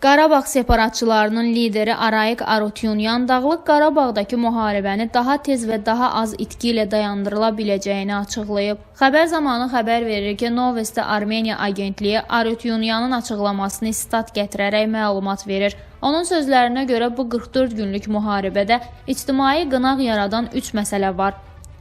Qarabağ separatçılarının lideri Arayik Arutyunyan Dağlıq Qarabağdakı müharibəni daha tez və daha az itki ilə dayandırıla biləcəyini açıqlayıb. Xəbər zamanı xəbər verir ki, Novosti Armeniya agentliyi Arutyunyanın açıqlamasını stat gətirərək məlumat verir. Onun sözlərinə görə bu 44 günlük müharibədə ictimai qınaq yaradan 3 məsələ var.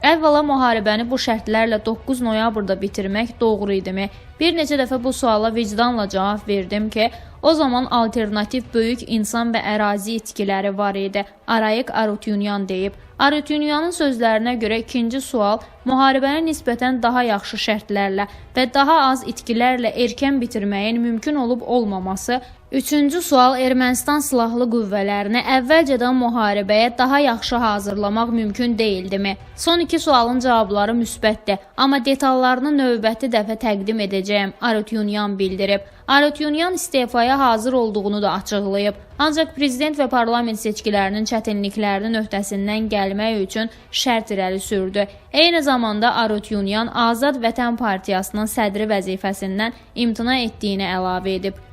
Əvvəla müharibəni bu şərtlərlə 9 noyabrda bitirmək doğru idimi? Bir neçə dəfə bu suala vicdanla cavab verdim ki, o zaman alternativ böyük insan və ərazi itkiləri var idi. Arayik Arutyunyan deyib. Arutyunyanın sözlərinə görə ikinci sual müharibəni nisbətən daha yaxşı şərtlərlə və daha az itkilərlə erkən bitirməyin mümkün olub olmaması. Üçüncü sual Ermənistan silahlı qüvvələrini əvvəlcədən müharibəyə daha yaxşı hazırlamaq mümkün deyildimi? Son iki sualın cavabları müsbətdir, amma detallarını növbəti dəfə təqdim edəcəyəm, Arutyunyan bildirib. Arutyunyan istefaya hazır olduğunu da açıqlayıb. Ancaq prezident və parlament seçkilərinin çətinliklərinin öhdəsindən gəlmək üçün şərt irəli sürdü. Eyni zamanda Arutyunyan Azad Vətən Partiyasının sədri vəzifəsindən imtina etdiyini əlavə edib.